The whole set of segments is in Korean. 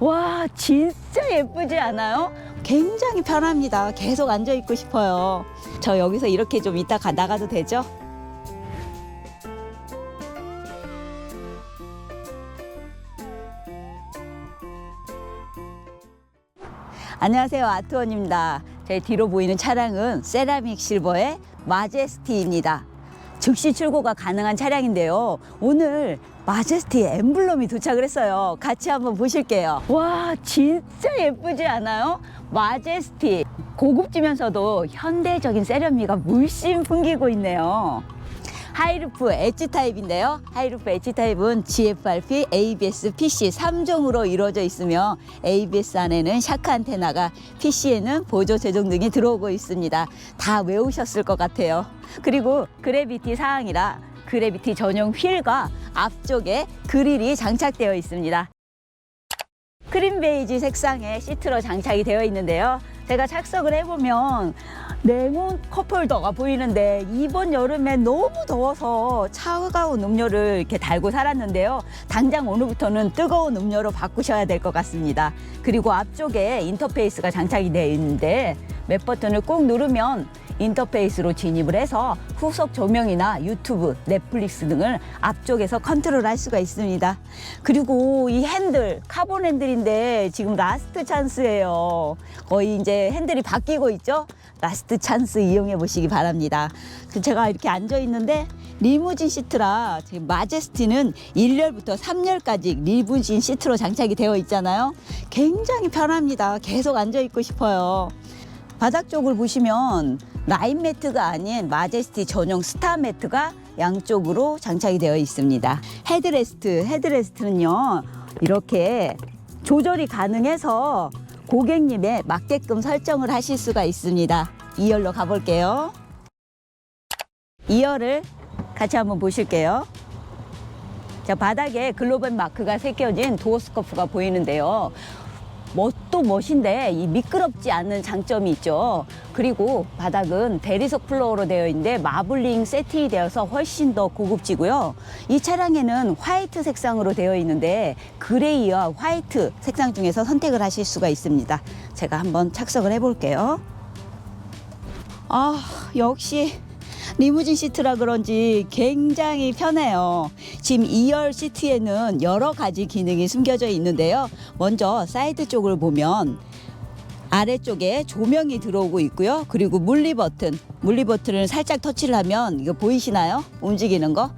와, 진짜 예쁘지 않아요? 굉장히 편합니다. 계속 앉아 있고 싶어요. 저 여기서 이렇게 좀 이따 가 나가도 되죠? 안녕하세요. 아트원입니다. 제 뒤로 보이는 차량은 세라믹 실버의 마제스티입니다. 즉시 출고가 가능한 차량인데요. 오늘 마제스티 엠블럼이 도착을 했어요. 같이 한번 보실게요. 와, 진짜 예쁘지 않아요? 마제스티. 고급지면서도 현대적인 세련미가 물씬 풍기고 있네요. 하이루프 엣지 타입인데요. 하이루프 엣지 타입은 GFRP, ABS, PC 3종으로 이루어져 있으며 ABS 안에는 샤크 안테나가 PC에는 보조 제동 등이 들어오고 있습니다. 다 외우셨을 것 같아요. 그리고 그래비티 사항이라 그래비티 전용 휠과 앞쪽에 그릴이 장착되어 있습니다. 크림 베이지 색상의 시트로 장착이 되어 있는데요. 제가 착석을 해보면 냉온 컵홀더가 보이는데 이번 여름에 너무 더워서 차가운 음료를 이렇게 달고 살았는데요. 당장 오늘부터는 뜨거운 음료로 바꾸셔야 될 것 같습니다. 그리고 앞쪽에 인터페이스가 장착이 되어 있는데 맵 버튼을 꾹 누르면 인터페이스로 진입을 해서 후속 조명이나 유튜브, 넷플릭스 등을 앞쪽에서 컨트롤할 수가 있습니다. 그리고 이 핸들, 카본 핸들인데 지금 라스트 찬스예요. 거의 이제 핸들이 바뀌고 있죠? 라스트 찬스 이용해 보시기 바랍니다. 그 제가 이렇게 앉아 있는데 리무진 시트라 지금 마제스티는 1열부터 3열까지 리무진 시트로 장착이 되어 있잖아요. 굉장히 편합니다. 계속 앉아 있고 싶어요. 바닥 쪽을 보시면 라인 매트가 아닌 마제스티 전용 스타 매트가 양쪽으로 장착이 되어 있습니다. 헤드레스트, 헤드레스트는요, 이렇게 조절이 가능해서 고객님에 맞게끔 설정을 하실 수가 있습니다. 2열로 가볼게요. 2열을 같이 한번 보실게요. 자, 바닥에 글로벌 마크가 새겨진 도어 스커프가 보이는데요. 멋도 멋인데 이 미끄럽지 않는 장점이 있죠. 그리고 바닥은 대리석 플로어로 되어 있는데 마블링 세팅이 되어서 훨씬 더 고급지고요. 이 차량에는 화이트 색상으로 되어 있는데 그레이와 화이트 색상 중에서 선택을 하실 수가 있습니다. 제가 한번 착석을 해볼게요. 아, 역시 리무진 시트라 그런지 굉장히 편해요. 지금 2열 시트에는 여러 가지 기능이 숨겨져 있는데요. 먼저 사이드 쪽을 보면 아래쪽에 조명이 들어오고 있고요. 그리고 물리 버튼, 물리 버튼을 살짝 터치를 하면 이거 보이시나요? 움직이는 거?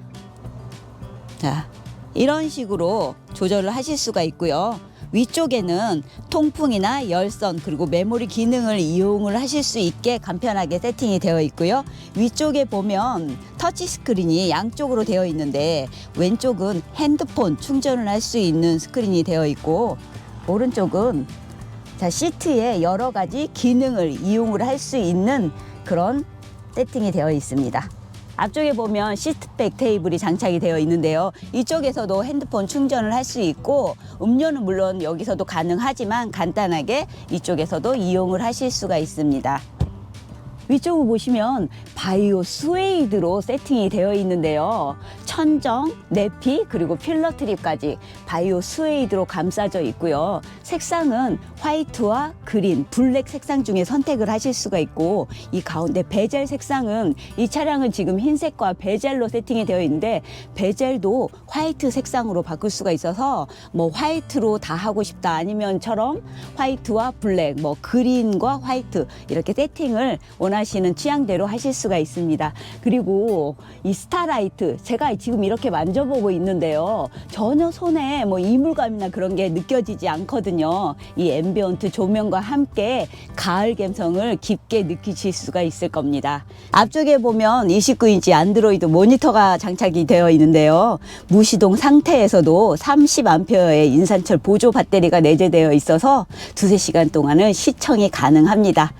자, 이런 식으로 조절을 하실 수가 있고요. 위쪽에는 통풍이나 열선 그리고 메모리 기능을 이용을 하실 수 있게 간편하게 세팅이 되어 있고요. 위쪽에 보면 터치 스크린이 양쪽으로 되어 있는데 왼쪽은 핸드폰 충전을 할 수 있는 스크린이 되어 있고 오른쪽은 자 시트에 여러 가지 기능을 이용을 할 수 있는 그런 세팅이 되어 있습니다. 앞쪽에 보면 시트백 테이블이 장착이 되어 있는데요. 이쪽에서도 핸드폰 충전을 할 수 있고 음료는 물론 여기서도 가능하지만 간단하게 이쪽에서도 이용을 하실 수가 있습니다. 위쪽을 보시면 바이오 스웨이드로 세팅이 되어 있는데요. 천정, 내피 그리고 필러 트립까지 바이오 스웨이드로 감싸져 있고요. 색상은 화이트와 그린, 블랙 색상 중에 선택을 하실 수가 있고 이 가운데 베젤 색상은 이 차량은 지금 흰색과 베젤로 세팅이 되어 있는데 베젤도 화이트 색상으로 바꿀 수가 있어서 뭐 화이트로 다 하고 싶다 아니면처럼 화이트와 블랙, 뭐 그린과 화이트 이렇게 세팅을 원하시는 취향대로 하실 수가 있습니다. 그리고 이 스타라이트 제가 지금 이렇게 만져보고 있는데요. 전혀 손에 뭐 이물감이나 그런 게 느껴지지 않거든요. 이 앰비언트 조명과 함께 가을 감성을 깊게 느끼실 수가 있을 겁니다. 앞쪽에 보면 29인치 안드로이드 모니터가 장착이 되어 있는데요. 무시동 상태에서도 30A의 인산철 보조 배터리가 내재되어 있어서 두세 시간 동안은 시청이 가능합니다.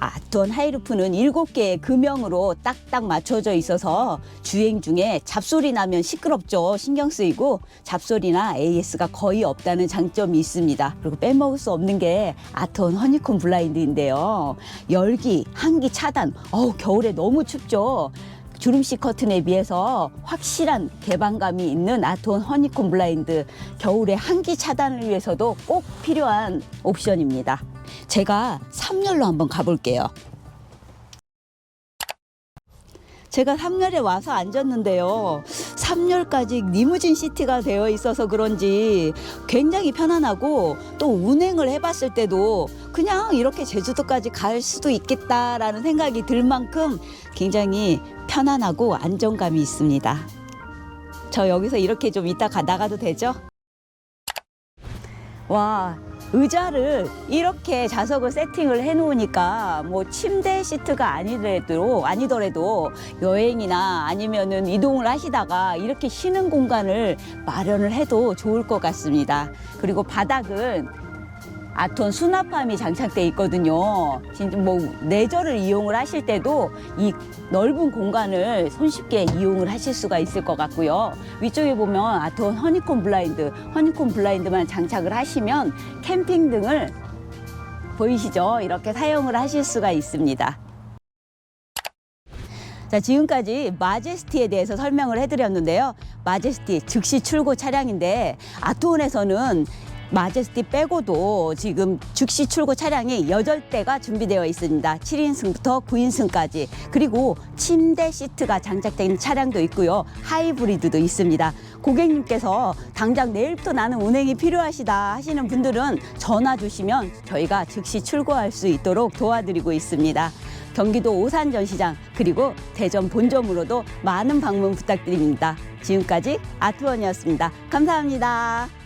아톤 하이루프는 7개의 금형으로 딱딱 맞춰져 있어서 주행 중에 잡소리 나면 시끄럽죠. 신경 쓰이고 잡소리나 AS가 거의 없다는 장점이 있습니다. 그리고 빼먹을 수 없는 게 아톤 허니콤 블라인드인데요. 열기, 한기 차단. 어우, 겨울에 너무 춥죠. 주름식 커튼에 비해서 확실한 개방감이 있는 아트원 허니콤 블라인드 겨울의 한기 차단을 위해서도 꼭 필요한 옵션입니다. 제가 3열로 한번 가볼게요. 제가 3열에 와서 앉았는데요. 3열까지 리무진 시트가 되어 있어서 그런지 굉장히 편안하고 또 운행을 해봤을 때도 그냥 이렇게 제주도까지 갈 수도 있겠다라는 생각이 들 만큼 굉장히 편안하고 안정감이 있습니다. 저 여기서 이렇게 좀 이따 가 나가도 되죠? 와, 의자를 이렇게 좌석을 세팅을 해 놓으니까 뭐 침대 시트가 아니더라도 아니더라도 여행이나 아니면은 이동을 하시다가 이렇게 쉬는 공간을 마련을 해도 좋을 것 같습니다. 그리고 바닥은 아톤 수납함이 장착돼 있거든요. 진짜 뭐 내절을 이용을 하실 때도 이 넓은 공간을 손쉽게 이용을 하실 수가 있을 것 같고요. 위쪽에 보면 아톤 허니콤 블라인드, 허니콤 블라인드만 장착을 하시면 캠핑 등을 보이시죠? 이렇게 사용을 하실 수가 있습니다. 자, 지금까지 마제스티에 대해서 설명을 해드렸는데요. 마제스티 즉시 출고 차량인데 아트온에서는 마제스티 빼고도 지금 즉시 출고 차량이 여덟 대가 준비되어 있습니다. 7인승부터 9인승까지. 그리고 침대 시트가 장착된 차량도 있고요. 하이브리드도 있습니다. 고객님께서 당장 내일부터 나는 운행이 필요하시다 하시는 분들은 전화 주시면 저희가 즉시 출고할 수 있도록 도와드리고 있습니다. 경기도 오산 전시장 그리고 대전 본점으로도 많은 방문 부탁드립니다. 지금까지 아트원이었습니다. 감사합니다.